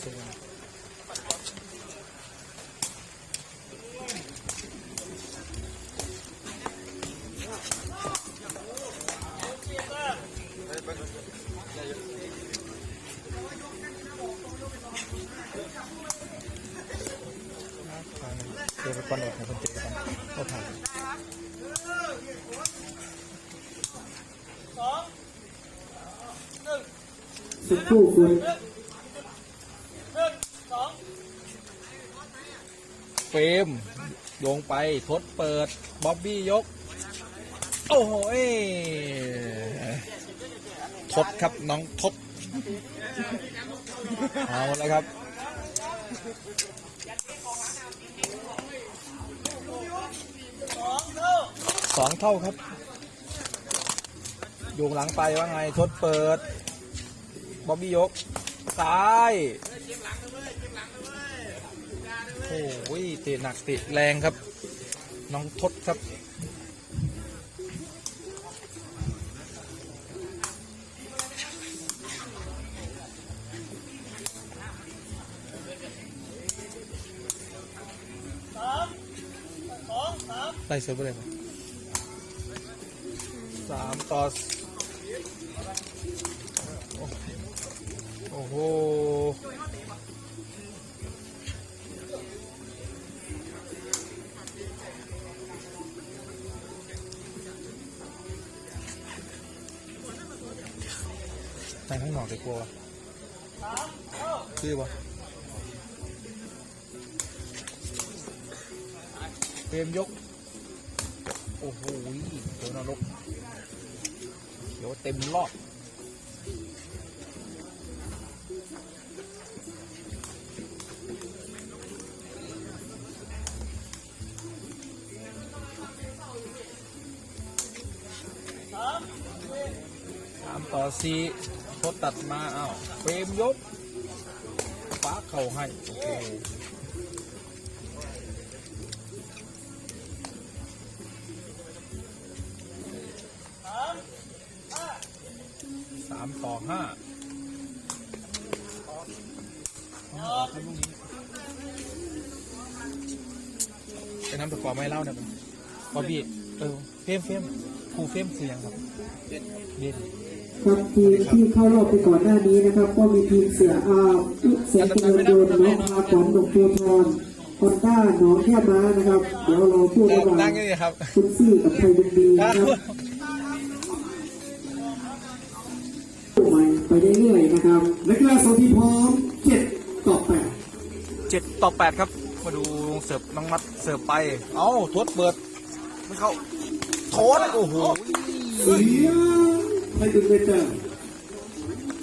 เสร็จแล้วเดี๋ยวไปก่อนออกของคนเจ็บกันก็ผ่านสักครู่คุณ ฟรมโยงไปทดเปิดบ๊อบบี้ยก โอ้โหเอทดครับน้องทดเอาแล้วครับสองเท่าครับโยงหลังไปว่าไงทดเปิดบ๊อบบี้ยก ซ้าย โอ้ยเตะหนักเตะแรงครับ น้องทศครับได้เซิร์ฟเวอร์เลยสามต่อโอ้โห แต่ข้างนอกดีกว่าคือปะเฟรมยก โอ้โหเดี๋ยวนรกเดี๋ยวเต็มรอบสามต่อสี่ ทดตัดมาอ้าวเฟรมยกฟ้าเข่าให้โอเคสามต่อห้าเป็นน้ำตะกอไม่เล่านะผมบอบบี้เออเฟมเฟมครูเฟมคือยังครับเบน ครับทีมที่เข้ารอบไปก่อนหน้านี้นะครับ ก็มีทีมเสืออาเสือเจริญโดนน้องพาขอนหนองโพทอนคอนต้าหนองแค่ม้านะครับ เดี๋ยวเราพูดระหว่างนั่งนี่ครับคุณซี่กับไทยดุงดีนะครับใหม่ไปเรื่อยๆนะครับนักกีฬาสองทีมพร้อมเจ็ดต่อแปดเจ็ดต่อแปดครับ มาดูเสิร์ฟน้องมัดเสิร์ฟไป เอ้าทดเปิด ไม่เข้าโทษโอ้โหเสีย ไทยดุงดีเจอ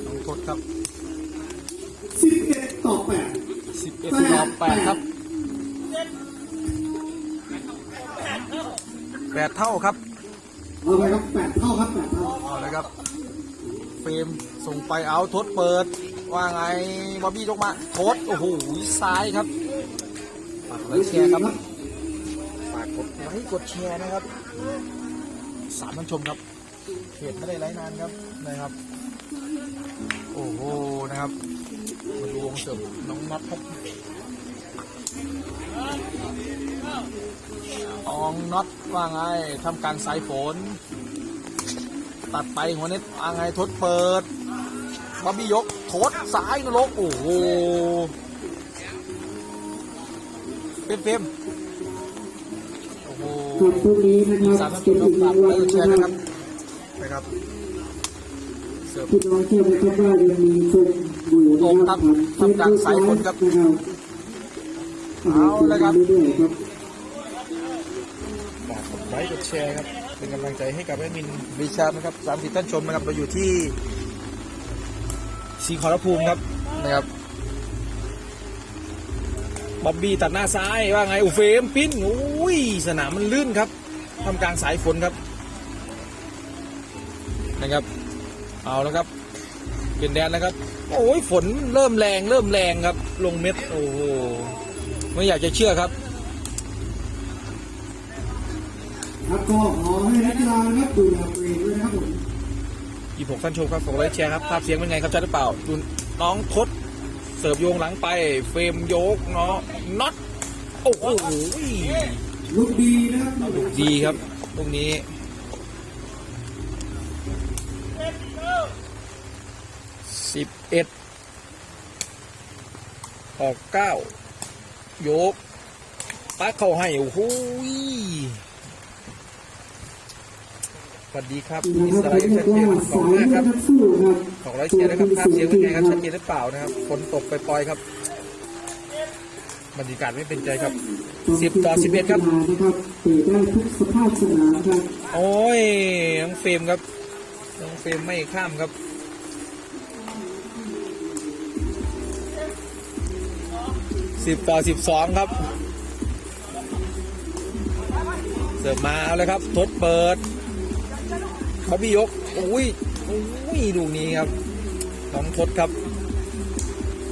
น้องทดครับสิบเอ็ดต่อแปดสิบเอ็ดต่อแปดครับแปดเท่าครับเอาไปครับแปดเท่าครับแปดเท่าเอาเลยครับเฟรมส่งไปเอาทดเปิด ว่าไงบอบบี้ยกมาทดโอ้โหซ้ายครับฝากไลค์แชร์ครับฝากกดไลค์กดแชร์นะครับสามท่านชมครับ เพจไม่ได้ไลค์นานครับนะครับ โอ้โหนะครับมาดูวงเสิร์ฟน้องน็อตครับอองน็อตว่าไงทำการสายฝน ตัดไปหัวเน็ตว่าไงทดเปิดบ๊อบบี้ยกโทดซ้ายนรกโอ้โหเฟมเฟมโอ้โหครับพรุ่งนี้นะคสารัมบท่านชเป็นมอีกหฝานึ่กงไลวันค์แชนะร์คนะครัรับบ นะครับเสิร์ฟพี่น้องเชื่อไหมครับว่ายังมีชมอยู่นะตรงคครัรับบทำการสายฝนครับนะครับเอาละครับเรื่อยๆครับฝากกดไลค์กดแชร์ครับ เป็นกำลังใจให้กับแอดมินวิชาร์ดนะครับสามสิบท่านชมนะครับเราอยู่ที่สีขอรภูมิครับนะครับบ๊อบบี้ตัดหน้าซ้ายว่าไงอูเฟรมปิ้นอุ้ยสนามมันลื่นครับทำกลางสายฝนครับ นะครับ เอาแล้วครับเปลี่ยนแดนแล้วครับ โอ้ยฝนเริ่มแรงเริ่มแรงครับ ลงเม็ดโอ้โหไม่อยากจะเชื่อครับครับก็ขอให้นักกีฬานะครับดูแลตัวเองด้วยนะครับผมยี่หกท่านชมครับฝากกดไลค์แชร์ครับภาพเสียงเป็นไงครับชัดหรือเปล่าดูน้องทศเสิร์ฟโยงหลังไปเฟรมโยกเนาะน็อตโอ้โหลูกดีนะครับลูกดีครับตรงนี้ สิบเอ็ดออกเก้าโยกปักเข้าให้ โอ้โหสวัสดีครับนะมีสรับไลด์ชัดเจนขอบสาคุยณมาคอรับสู้ครับขอร้อยเชียร์นะครับภาพเสียงเป็นไงครับชัดเจนหรือเปล่านะครับฝนตกปล่อยๆครับบรรยากาศไม่เป็นใจครับสิบต่อสิบเอ็ดครับนะครับตะได้ทุกสภาพสนามครับโอ้ยน้องเฟรมครับน้องเฟรมไม่ข้ามครับ สิบต่อสิบสองครับ เสิร์ฟมาเอาเลยครับ ทดเปิดเขาพี่ยกอุ้ยอุ้ยดูนี้ครับน้องทดครับ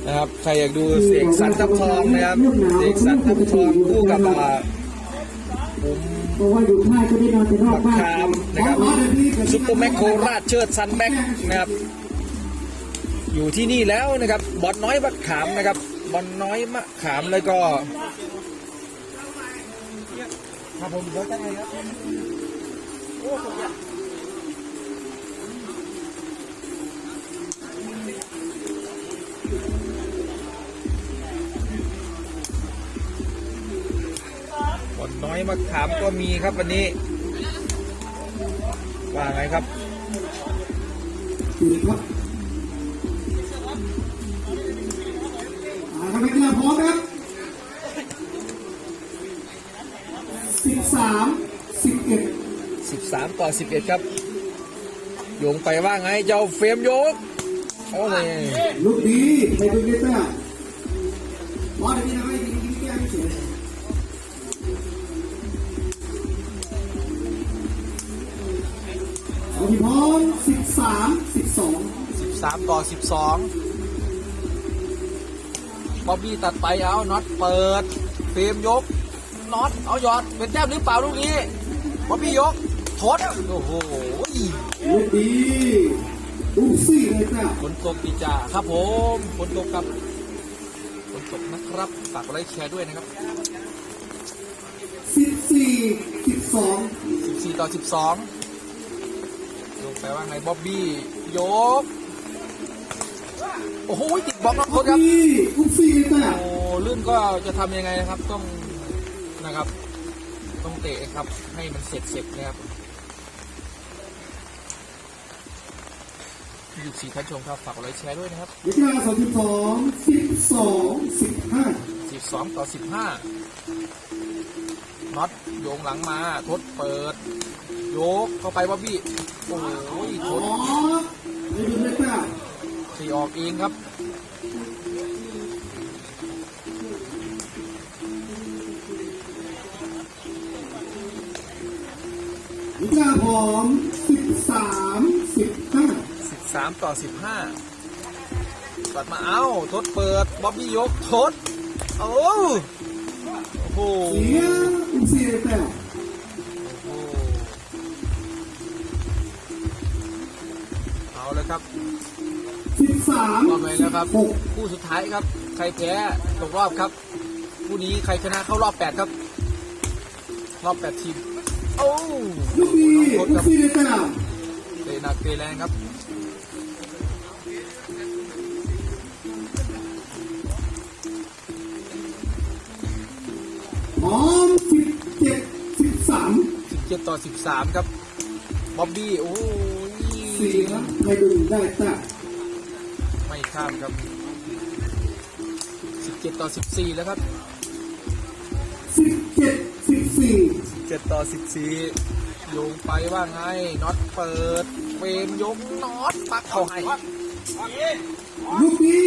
นะครับ ใครอยากดูเสกสรรทับทองนะครับเสกสรรทับทองคู่กับอ่าผมเพราะว่าอยู่ค่ายก็ได้นอนแต่นอกบ้านคามนะครับซุปเปอร์แม็กโคราชเชิดซันแบ็กนะครับ อยู่ที่นี่แล้วนะครับบอลน้อยมะขามนะครับ บอลน้อยมะขามแล้วก็ครับผมเดี๋ยวจะไงครับบอลน้อยมะขามก็มีครับวันนี้ว่าไงครับดีครับ ครับนักกีฬาพร้อมครับสิบสามสิบเอ็ด13ต่อ11ครับโยงไปว่าไงเจ้าเฟรมโยกโอ้เลยลูกดีไปดูเนต้าบอลนี้นะไม่ดีดีแก้ไม่เฉยเอาที่พร้อมสิบสามสิบสอง13ต่อ12บ๊อ บบี้ตัดไปเอาน็อตเปิดเฟรมยกน็อตเอาหยอดเป็นแต้มหรือเปล่าลูกนี้บ๊อบบี้ยกทดโอ้โหลูกดีลูกสี่เลยจ้ะฝนตกปีจ่าครับผมฝนตกครับฝนตกนะครับฝากกดไลค์แชร์ด้วยนะครับสิบสี่สิบสอง14ต่อ12ลงไปว่าไงบ๊อบบี้ยก โอ้โหติดบล็อกน้องทลูดกครับดีลูกสี่เลยจ้ะโอ้ลื่นก็จะทำยังไงนะครับ ต้องนะครับ ต้องเตะครับ ให้มันเสร็จเสร็จนะครับอยู่สีท่านชมครับฝากกดไลค์แชร์ด้วยนะครับนักกีฬาสองสิบสองสิบสองสิบห้า12ต่อ15น็อตโยงหลังมาทดเปิด โยกเข้าไปบ๊อบบี้โอ้ยทอ๋อดไปดูเลยจ้ะ ขี่ออกเองครับนักกีฬาพร้อมสิบสามสิบห้า13ต่อ15ตัดมาเอาทดเปิดบ๊อบบี้ยกทดโอ้โหเสียลูกสี่เลยจ้ะโอ้เอาเลยครับ สิบสามรอบไปสิแล้วบครับหกคู่สุดท้ายครับ ใครแพ้ตกรอบครับคู่นี้ใครชนะเข้ารอบ8ครับ รอบ8ทีมโอ้ลูกดีน้องทลูดกครับสี่เลยจ้ะเตะหนักเตะแรงครับพร้อมสิบเจ็ดสิบสาม17ต่อ13ครับบ๊อบบี้โอ้ยสี่ครับไปดูได้จ้ะ ไม่ข้ามครับ 17 ต่อ 14 แล้วครับสิบเจ็ดสิบสี่7ต่อ 14 โยงไปว่าไงน็อตเปิดเฟรมยกน็อตปักเข้าให้ลูกดี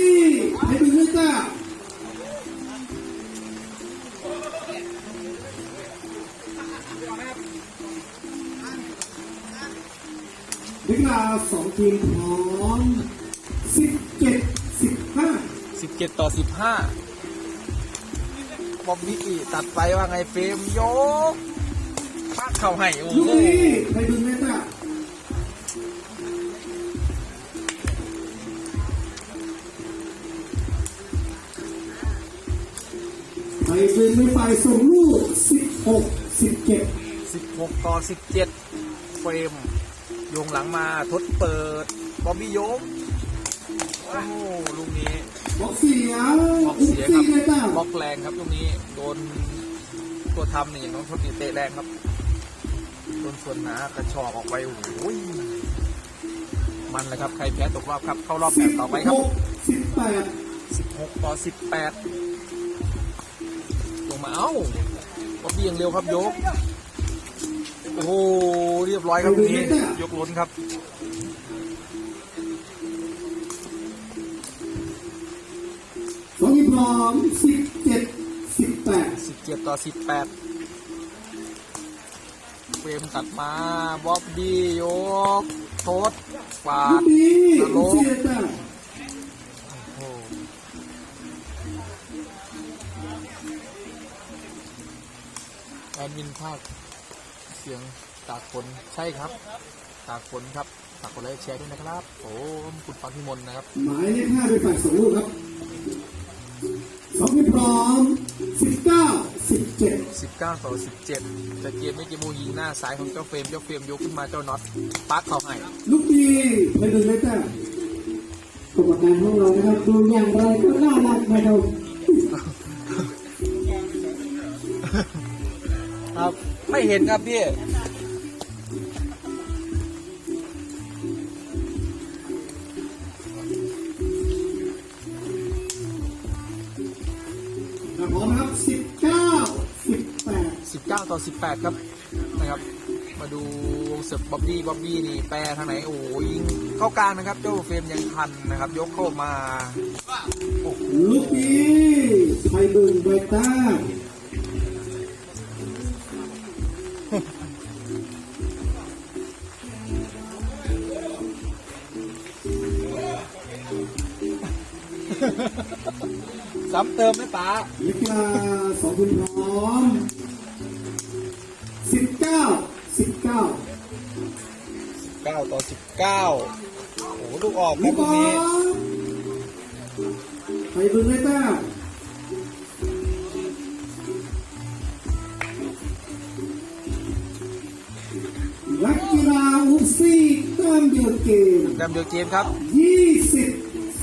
ไปดูเลยจ้ะนักกีฬาสองทีมพร้อมสิบเจ็ดสิบห้า 17ต่อ15บ๊อบบี้ตัดไปว่าไงเฟรมยกปักเข้าให้โอ้ลูกโหดีไปดูเลยจ้ะไทยเป็นในฝ่ายส่งลูก16 17 16ต่อ17เฟรมโยงหลังมาทดเปิด บอบบี้โยงโอ้โหลูกนี้ บล็อกเสียบล็อกอุกเสียคซี่รับเลยจ้าบล็อกแรงครับลูกนี้โดนตัวทำนี่อย่างน้องทดตีเตะแรงครับโดนส่วนหนากระชอกออกไปโอ้โหมันเลยครับใครแพ้ตกรอบครับ เข้ารอบแปดต่อไปครับ16 18 16ต่อ18ลงมาเอ้าบอบบี้ยังเร็วครับยก โอ้โหเรียบร้อยครับลูกนี้ยกล้นครับ สองทีมพร้อมสิบเจ็ดสิบแปด17ต่อ18เฟรมตัดมาบ๊อบบี้ยกโทษปาลูดกนี้ตลอุกกซี่เลยจ้าโอ้โหแอดมินภาคเสียงตากฝนใช่ครับ ตากฝนครับฝากกดไลค์แชร์ด้วยนะครับผมคุณฟังพิมลนะครับ หมายเลขห้าเป็นฝ่ายส่งลูกครับ สองทีมพร้อมสิบเก้าสิบเจ็ด19ต่อ17จะเกมไม่เกมโมยิงหน้าซ้ายของเจ้าเฟรมเจ้าเฟรมยกขึ้นมาเจ้าน็อตปักเข้าให้ลูกดีไปดึงเลยจ้ากรรมการของเรานะครับดูอย่างไรก็น่ารักนะครับครับไม่เห็นครับพี่พ ต่อ 18 ครับนะครับ มาดูวงเสิร์ฟบ๊อบบี้บ๊อบบี้นี่แปรทางไหนโอ้ยิงเข้ากลางนะครับ เจ้าเฟรมยังทันนะครับ ยกเข้ามาโอ้โหลูกดีไทยบึงไบต้าซ้ำเติมไหมป๋านักาสองคนพร้อม สิบเก้าเก้าต่อ19โอ้โหลูกออกคลูรับกลูบกอนี้ไทยบึงไบต้านักกีฬาอุซี่แต้มเดียวเกมแต้มเดียวเกมครับยี่สิบ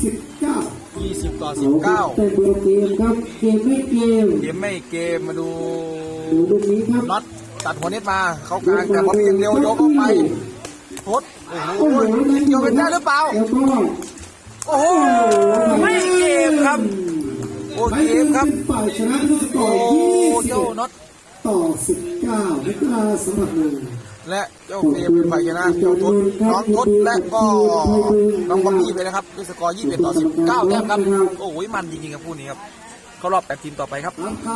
สิบเก้า20ต่อแต่เดียวเกมครับ เกมไม่เกม เกมไม่เกมมาดูดูลูกนี้ครับน็อต ตัดหัวเน็ตมาเข้ากลางแต่พอเพียงเร็วยกเข้าไปโทษโอ้โหโอ้โหยิงเกี่ยวกันได้หรือเปล่าแล้วก็โอ้โหไม่เกมครับโอ้ไม่เกมครับเป็นฝ่ายชนะด้วยสกอโอ้ร์เจ้า20น็อตต่อ 19นักกีฬาสำหรับหนึ่งและเจ้าเฟรมเป็นฝ่ายชนะเจ้าทศน้องทศและก็น้องบอมบี้ไปนะครับด้วยสกอร์21ต่อ19แต้มครับโอ้ยมันจริงๆครับคู่นี้ครับ เข้ารอบ8ทีมต่อไปครับราคา